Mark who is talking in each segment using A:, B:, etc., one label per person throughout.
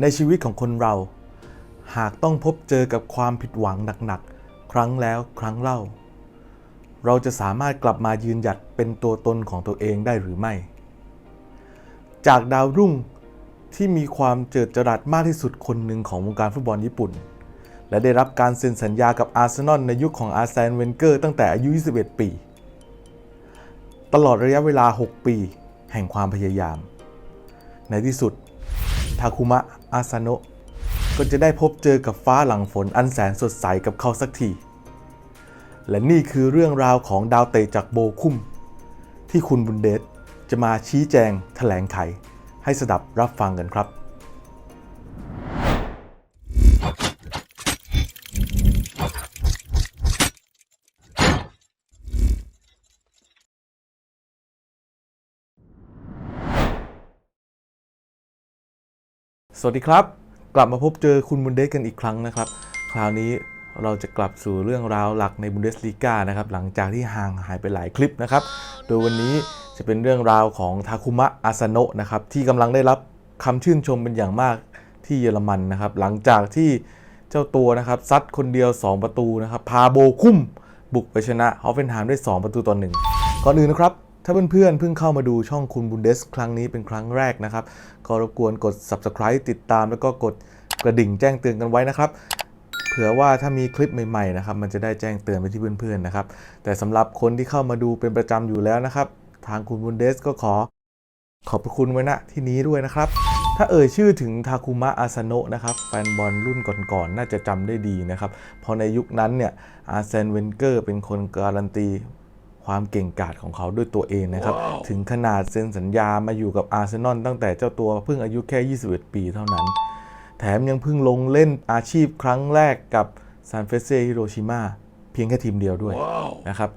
A: ในชีวิตของคนเรา หากต้องพบเจอกับความผิดหวังหนักๆ ครั้งแล้วครั้งเล่า เราจะสามารถกลับมายืนหยัดเป็นตัวตนของตัวเองได้หรือไม่ จากดาวรุ่งที่มีความเจิดจรัสมากที่สุดคนหนึ่งของวงการฟุตบอลญี่ปุ่น และได้รับการเซ็นสัญญากับอาร์เซนอลในยุคของอาร์แซนเวนเกอร์ตั้งแต่อายุ 21 ปี ตลอดระยะเวลา 6 ปี แห่งความพยายาม ในที่สุดทาคุมะอาซาโนะก็จะได้พบเจอกับฟ้าหลังฝนอันแสนสดใสกับเขาสักที และนี่คือเรื่องราวของดาวเตะจากโบคุ้ม ที่คุณบุนเดชจะมาชี้แจงแถลงไข ให้สดับรับฟังกันครับ สวัสดีครับ กลับมาพบเจอคุณบุนเดสกันอีกครั้งนะครับ คราวนี้เราจะกลับสู่เรื่องราวหลักในบุนเดสลีกานะครับหลังจากที่ห่างหายไปหลายคลิปนะครับ โดยวันนี้จะเป็นเรื่องราวของทาคุมะอาซาโนะนะครับที่กำลังได้รับคำชื่นชมเป็นอย่างมากที่เยอรมันนะครับ หลังจากที่เจ้าตัวนะครับซัดคนเดียว 2 ประตูนะครับพาโบคุ้มบุกไปชนะฮอฟเฟนไฮม์ด้วย2ประตูต่อหนึ่งก่อนอื่นนะครับ ถ้าเพื่อนๆเพิ่งเข้ามาดูช่องคุณบุนเดสครั้งนี้เป็นครั้งแรกนะครับ ก็รบกวนกด subscribe ติดตาม แล้วก็กดกระดิ่งแจ้งเตือนกันไว้นะครับ เผื่อว่าถ้ามีคลิปใหม่ๆนะครับมันจะได้แจ้งเตือนไปที่เพื่อนๆนะครับ แต่สำหรับคนที่เข้ามาดูเป็นประจำอยู่แล้วนะครับ ทางคุณบุนเดสก็ขอ ขอบพระคุณไว้ณที่นี้ด้วยนะครับถ้าเอ่ยชื่อถึงทาคุมะอาซาโนะนะครับแฟนบอลรุ่นก่อนๆน่าจะจำได้ดีนะครับ เพราะในยุคนั้นเนี่ยอาร์เซนเวนเกอร์เป็นคนการันตี ความเก่งกาจของเขาด้วยตัวเองนะครับถึงขนาดเซ็นสัญญามาอยู่กับอาร์เซนอลตั้งแต่เจ้าตัวเพิ่งอายุแค่ 21 ปีเท่านั้น แถมยังเพิ่งลงเล่นอาชีพครั้งแรกกับซานเฟเซฮิโรชิมาเพียงแค่ทีมเดียวด้วยนะครับ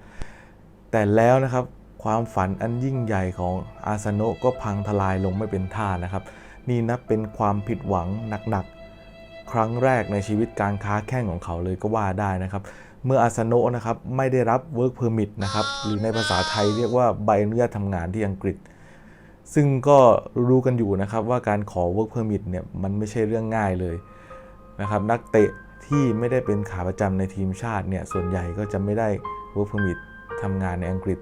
A: แต่แล้วนะครับความฝันอันยิ่งใหญ่ของอาซาโนะก็พังทลายลงไม่เป็นท่านะครับ นี่นับเป็นความผิดหวังหนักๆ ครั้งแรกในชีวิตการค้าแข่งของเขาเลยก็ว่าได้นะครับ เมื่ออาซาโนะนะครับไม่ได้รับ work permit นะครับหรือในภาษาไทยเรียกว่าใบอนุญาตทำงานที่อังกฤษ ซึ่งก็รู้กันอยู่นะครับว่าการขอ work permit เนี่ยมันไม่ใช่เรื่องง่ายเลยนะครับนักเตะที่ไม่ได้เป็นขาประจำในทีมชาติเนี่ยส่วนใหญ่ก็จะไม่ได้ work permit ทำงานในอังกฤษ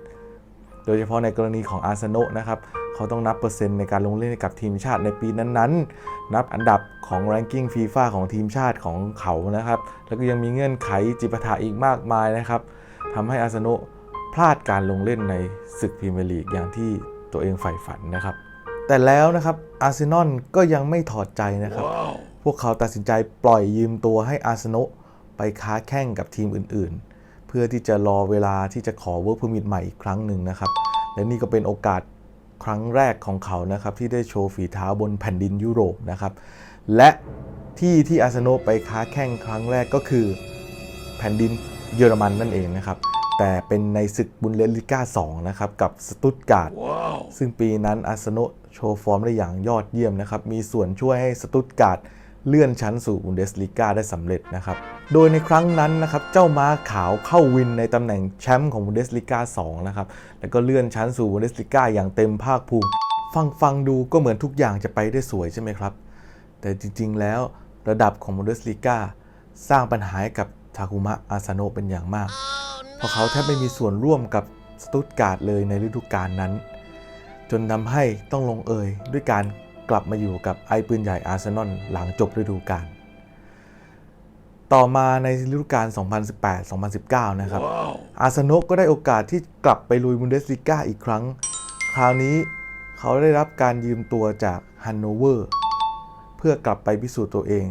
A: โดยเฉพาะในกรณีของอาร์เซโนะนะครับ เขาต้องนับเปอร์เซ็นต์ในการลงเล่นกับทีมชาติในปีนั้นๆ นับอันดับของ ranking FIFA ของทีมชาติของเขานะครับ แล้วก็ยังมีเงื่อนไขจิปาถะอีกมากมายนะครับทำให้อาร์เซโนะพลาดการลงเล่นในศึกพรีเมียร์ลีกอย่างที่ตัวเองใฝ่ฝันนะครับ แต่แล้วนะครับอาร์เซนอลก็ยังไม่ถอดใจนะครับพวกเขาตัดสินใจปล่อยยืมตัวให้อาร์เซโนะไปค้าแข่งกับทีมอื่นๆ เพื่อที่จะรอเวลาที่จะขอ work permit ใหม่อีกครั้งหนึ่งนะครับ และนี่ก็เป็นโอกาส ครั้งแรกของเขานะครับที่ได้โชว์ฝีเท้าบนแผ่นดินยุโรปนะครับและที่ที่อาร์เซโนะไปค้าแข่งครั้งแรกก็คือแผ่นดินเยอรมันนั่นเองนะครับแต่เป็นในศึกบุนเดสลิก้า2นะครับกับสตุตการ์ดซึ่งปีนั้นอาร์เซโนะโชว์ฟอร์มได้อย่างยอดเยี่ยมนะครับมีส่วนช่วยให้สตุตการ์ด เลื่อนชั้นสู่บุนเดสลิก้าได้สำเร็จนะครับ โดยในครั้งนั้นนะครับเจ้าม้าขาวเข้าวินในตำแหน่งแชมป์ของบุนเดสลิก้า2นะครับแล้วก็เลื่อนชั้นสู่บุนเดสลิก้าอย่างเต็มภาคภูมิ ฟังฟังดูก็เหมือนทุกอย่างจะไปได้สวยใช่ไหมครับ แต่จริงๆแล้วระดับของบุนเดสลิก้าสร้างปัญหาให้กับทาคุมะอาซาโนะเป็นอย่างมาก เพราะเขาแทบไม่มีส่วนร่วมกับสตุตการ์ดเลยในฤดูกาลนั้น จนทำให้ต้องลงเอยด้วยการ กลับมาอยู่กับไอปืนใหญ่อาร์เซนอลหลังจบฤดูกาลต่อมาในฤดูกาล 2018-2019 นะครับอาร์เซนอลก็ได้โอกาสที่กลับไปลุยบุนเดสลิก้าอีกครั้ง คราวนี้เขาได้รับการยืมตัวจากฮันโนเวอร์เพื่อกลับไปพิสูจน์ตัวเอง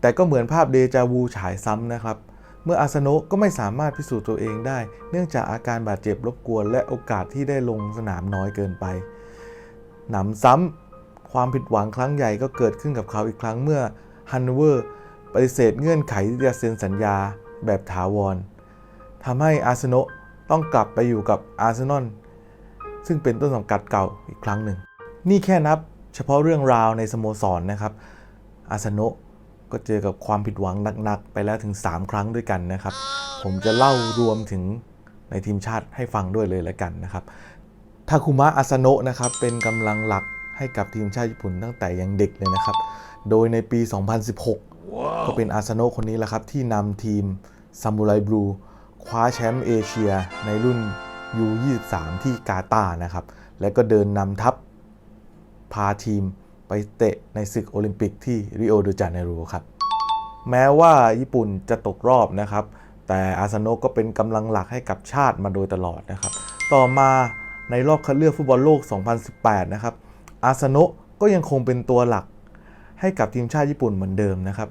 A: แต่ก็เหมือนภาพเดจาวูฉายซ้ำนะครับ เมื่ออาร์เซโนะก็ไม่สามารถพิสูจน์ตัวเองได้ เนื่องจากอาการบาดเจ็บรบกวนและโอกาสที่ได้ลงสนามน้อยเกินไป หนำซ้ำความผิดหวังครั้งใหญ่ก็เกิดขึ้นกับเขาอีกครั้งเมื่อฮันนเวอร์ปฏิเสธเงื่อนไขที่จะเซ็นสัญญาแบบถาวรทำให้อาร์เซโนะต้องกลับไปอยู่กับอาร์เซนอลซึ่งเป็นต้นสังกัดเก่าอีกครั้งหนึ่ง นี่แค่นับเฉพาะเรื่องราวในสโมสรนะครับ อาร์เซโนะก็เจอกับความผิดหวังหนักๆ ไปแล้วถึง 3 ครั้งด้วยกันนะครับ ผมจะเล่ารวมถึงในทีมชาติให้ฟังด้วยเลยแล้วกันนะครับ ทาคุมะอาซาโนะนะครับเป็นกำลังหลักให้กับทีมชาติญี่ปุ่นตั้งแต่ยังเด็กเลยนะครับ โดยในปี 2016ก็เป็นอาร์เซโนคนนี้แหละครับ ที่นำทีมซามูไรบลูคว้าแชมป์เอเชียในรุ่น U23 ที่กาตาร์นะครับ และก็เดินนำทัพพาทีมไปเตะในศึกโอลิมปิกที่ริโอเดจาเนโรครับ แม้ว่าญี่ปุ่นจะตกรอบนะครับ แต่อาร์เซโนก็เป็นกำลังหลักให้กับชาติมาโดยตลอดนะครับ ต่อมา ในรอบคัดเลือกฟุตบอลโลก 2018 นะครับ อาร์เซโนก็ยังคงเป็นตัวหลักให้กับทีมชาติญี่ปุ่นเหมือนเดิมนะครับ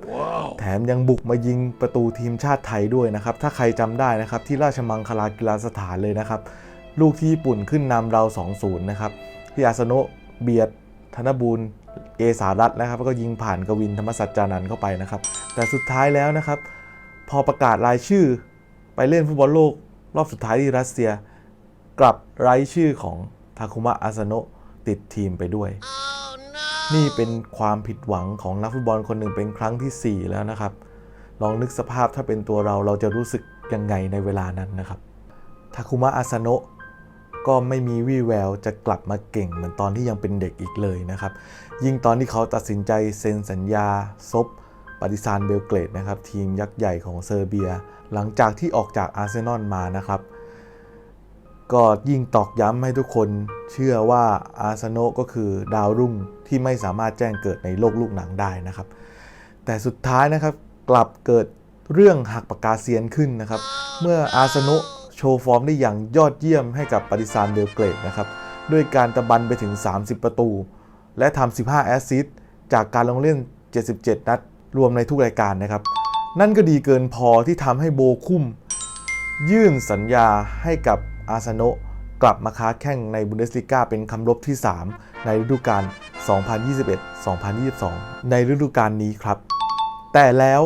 A: แถมยังบุกมายิงประตูทีมชาติไทยด้วยนะครับ ถ้าใครจำได้นะครับที่ราชมังคลากีฬาสถานเลยนะครับ ลูกที่ญี่ปุ่นขึ้นนำเรา 2-0 นะครับ ที่อาร์เซโนเบียดธนบูรณ์เอสารัตน์นะครับแล้วก็ยิงผ่านกวินธรรมสัจจานันท์เข้าไปนะครับ แต่สุดท้ายแล้วนะครับ พอประกาศรายชื่อไปเล่นฟุตบอลโลก รอบสุดท้ายที่รัสเซีย กลับไร้ชื่อของทาคุมะอาซาโนะติดทีมไปด้วยนี่เป็นความผิดหวังของนักฟุตบอลคนหนึ่งเป็นครั้งทีสี่ 4 แล้วนะครับ ลองนึกสภาพถ้าเป็นตัวเราเราจะรู้สึกยังไงในเวลานั้นนะครับทาคุมะอาซาโนะก็ไม่มีวี่แววจะกลับมาเก่งเหมือนตอนที่ยังเป็นเด็กอีกเลยนะครับ ยิ่งตอนที่เขาตัดสินใจเซ็นสัญญาซบปาร์ติซานเบลเกรดนะครับ ทีมยักษ์ใหญ่ของเซอร์เบีย หลังจากที่ออกจากอาร์เซนอลมานะครับ ก็ยิ่งตอกย้ำให้ทุกคนเชื่อว่าอาร์เซโนก็คือดาวรุ่งที่ไม่สามารถแจ้งเกิดในโลกลูกหนังได้นะครับ แต่สุดท้ายนะครับกลับเกิดเรื่องหักปากกาเซียนขึ้นนะครับ เมื่ออาร์เซโนโชว์ฟอร์มได้อย่างยอดเยี่ยมให้กับปาริซานเบลเกรดนะครับด้วยการตะบันไปถึง 30 ประตู และทำ 15 แอสซิสต์จากการลงเล่น 77 นัด รวมในทุกรายการนะครับ นั่นก็ดีเกินพอที่ทำให้โบคุมยื่นสัญญาให้กับ อาร์เซโนกลับมาค้าแข่งในบุนเดสลิก้าเป็นคำรบที่ 3 ในฤดูกาล 2021-2022 ในฤดูกาลนี้ครับ แต่แล้ว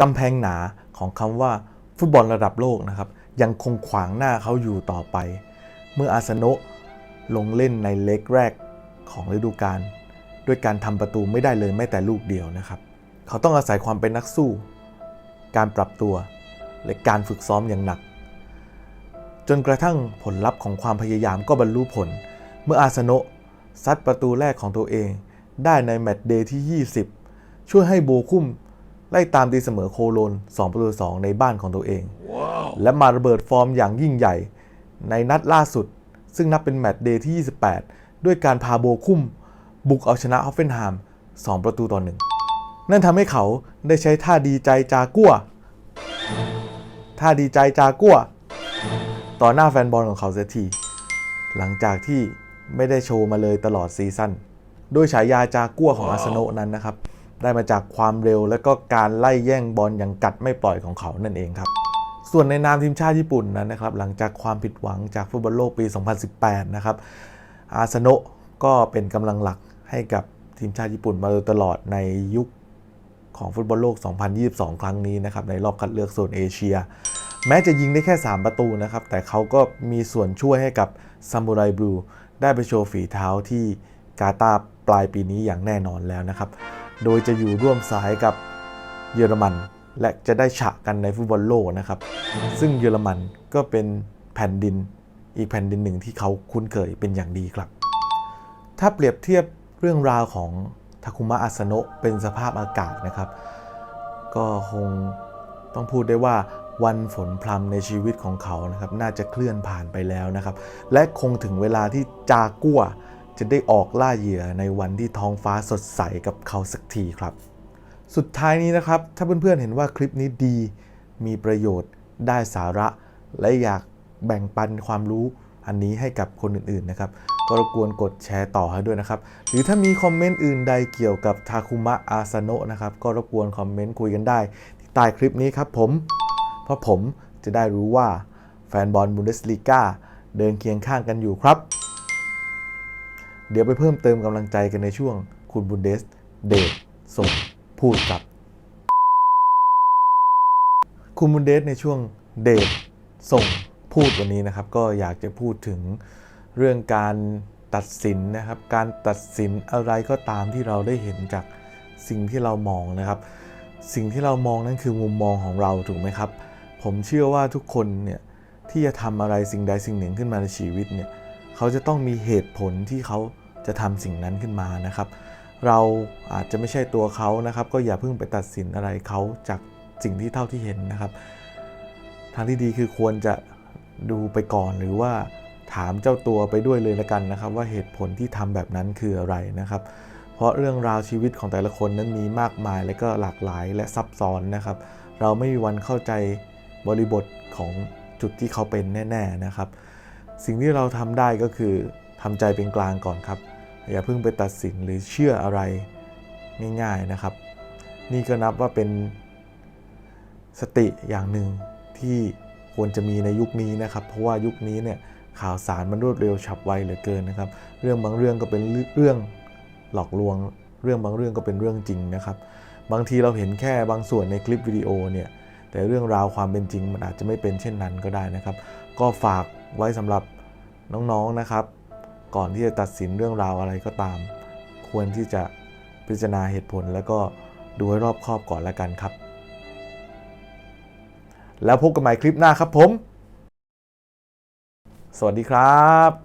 A: กำแพงหนาของคำว่าฟุตบอลระดับโลกนะครับ ยังคงขวางหน้าเขาอยู่ต่อไป เมื่ออาร์เซโนลงเล่นในเล็กแรกของฤดูกาลด้วยการทำประตูไม่ได้เลยแม้แต่ลูกเดียวนะครับ เขาต้องอาศัยความเป็นนักสู้ การปรับตัว และการฝึกซ้อมอย่างหนัก จนกระทั่งผลลัพธ์ของความพยายามก็บรรลุผล เมื่ออาร์เซโนซัดประตูแรกของตัวเอง ได้ในแมตช์เดย์ที่ 20 ช่วยให้โบคุมไล่ตามตีเสมอโคโลน 2 ประตู 2 ในบ้านของตัวเองและมาระเบิดฟอร์มอย่างยิ่งใหญ่ ในนัดล่าสุด ซึ่งนับเป็นแมตช์เดย์ที่ 28 ด้วยการพาโบคุมบุกเอาชนะฮอฟเฟนไฮม์2 ประตูต่อหนึ่งนั่นทำให้เขาได้ใช้ท่าดีใจจากัวท่าดีใจจากัว ต่อหน้าแฟนบอลของเขาเสียที หลังจากที่ไม่ได้โชว์มาเลยตลอดซีซั่นโดยฉายาจากัวของอาร์เซโนลนั้นนะครับ ได้มาจากความเร็วและก็การไล่แย่งบอลอย่างกัดไม่ปล่อยของเขานั่นเองครับ ส่วนในนามทีมชาติญี่ปุ่นนั้นนะครับ หลังจากความผิดหวังจากฟุตบอลโลกปี 2018 นะครับ อาร์เซโนก็เป็นกำลังหลักให้กับทีมชาติญี่ปุ่นมาโดยตลอดในยุคของฟุตบอลโลก 2022 ครั้งนี้นะครับ ในรอบคัดเลือกโซนเอเชีย แม้จะยิงได้แค่ 3 ประตูนะครับ แต่เขาก็มีส่วนช่วยให้กับซามูไรบลูได้ไปโชว์ฝีเท้าที่กาตาร์ปลายปีนี้อย่างแน่นอนแล้วนะครับ โดยจะอยู่ร่วมสายกับเยอรมัน และจะได้ฉะกันในฟุตบอลโลกนะครับ ซึ่งเยอรมันก็เป็นแผ่นดินอีกแผ่นดินหนึ่งที่เขาคุ้นเคยเป็นอย่างดีครับ ถ้าเปรียบเทียบเรื่องราวของทาคุมะอาสโนะเป็นสภาพอากาศนะครับ ก็คงต้องพูดได้ว่า วันฝนพรำในชีวิตของเขานะครับน่าจะเคลื่อนผ่านไปแล้วนะครับ และคงถึงเวลาที่จากัวจะได้ออกล่าเหยื่อในวันที่ท้องฟ้าสดใสกับเขาสักทีครับ สุดท้ายนี้นะครับ ถ้าเพื่อนๆเห็นว่าคลิปนี้ดี มีประโยชน์ได้สาระ และอยากแบ่งปันความรู้อันนี้ให้กับคนอื่นๆนะครับก็รบกวนกดแชร์ต่อให้ด้วยนะครับ หรือถ้ามีคอมเมนต์อื่นใดเกี่ยวกับทาคุมะอาซาโนะนะครับ ก็รบกวนคอมเมนต์คุยกันได้ ที่ใต้คลิปนี้ครับผม เพราะผมจะได้รู้ว่าแฟนบอลบุนเดสลีกาเดินเคียงข้างกันอยู่ครับ เดี๋ยวไปเพิ่มเติมกำลังใจกันในช่วงคุณบุนเดสเดทส่งพูดกับ คุณบุนเดสในช่วงเดทส่งพูดวันนี้นะครับ ก็อยากจะพูดถึงเรื่องการตัดสินนะครับ การตัดสินอะไรก็ตามที่เราได้เห็นจากสิ่งที่เรามองนะครับ สิ่งที่เรามองนั่นคือมุมมองของเราถูกไหมครับ ผมเชื่อว่าทุกคนเนี่ยที่จะทำอะไรสิ่งใดสิ่งหนึ่งขึ้นมาในชีวิตเนี่ยเขาจะต้องมีเหตุผลที่เขาจะทำสิ่งนั้นขึ้นมานะครับ เราอาจจะไม่ใช่ตัวเขานะครับ ก็อย่าเพิ่งไปตัดสินอะไรเขาจากสิ่งที่เท่าที่เห็นนะครับ ทางที่ดีคือควรจะดูไปก่อนหรือว่าถามเจ้าตัวไปด้วยเลยละกันนะครับ ว่าเหตุผลที่ทำแบบนั้นคืออะไรนะครับ เพราะเรื่องราวชีวิตของแต่ละคนนั้นมีมากมายและก็หลากหลายและซับซ้อนนะครับ เราไม่มีวันเข้าใจ บริบทของจุดที่เขาเป็นแน่ ๆนะครับ สิ่งที่เราทำได้ก็คือทำใจเป็นกลางก่อนครับ อย่าเพิ่งไปตัดสินหรือเชื่ออะไรง่ายๆนะครับ นี่ก็นับว่าเป็นสติอย่างหนึ่งที่ควรจะมีในยุคนี้นะครับ เพราะว่ายุคนี้เนี่ยข่าวสารมันรวดเร็วฉับไวเหลือเกินนะครับ เรื่องบางเรื่องก็เป็นเรื่องหลอกลวง เรื่องบางเรื่องก็เป็นเรื่องจริงนะครับ บางทีเราเห็นแค่บางส่วนในคลิปวิดีโอเนี่ย แต่เรื่องราวความเป็นจริงมันอาจจะไม่เป็นเช่นนั้นก็ได้นะครับ ก็ฝากไว้สำหรับน้องๆนะครับ ก่อนที่จะตัดสินเรื่องราวอะไรก็ตาม ควรที่จะพิจารณาเหตุผล แล้วก็ดูให้รอบคอบก่อนแล้วกันครับ แล้วพบกันใหม่คลิปหน้าครับผม สวัสดีครับ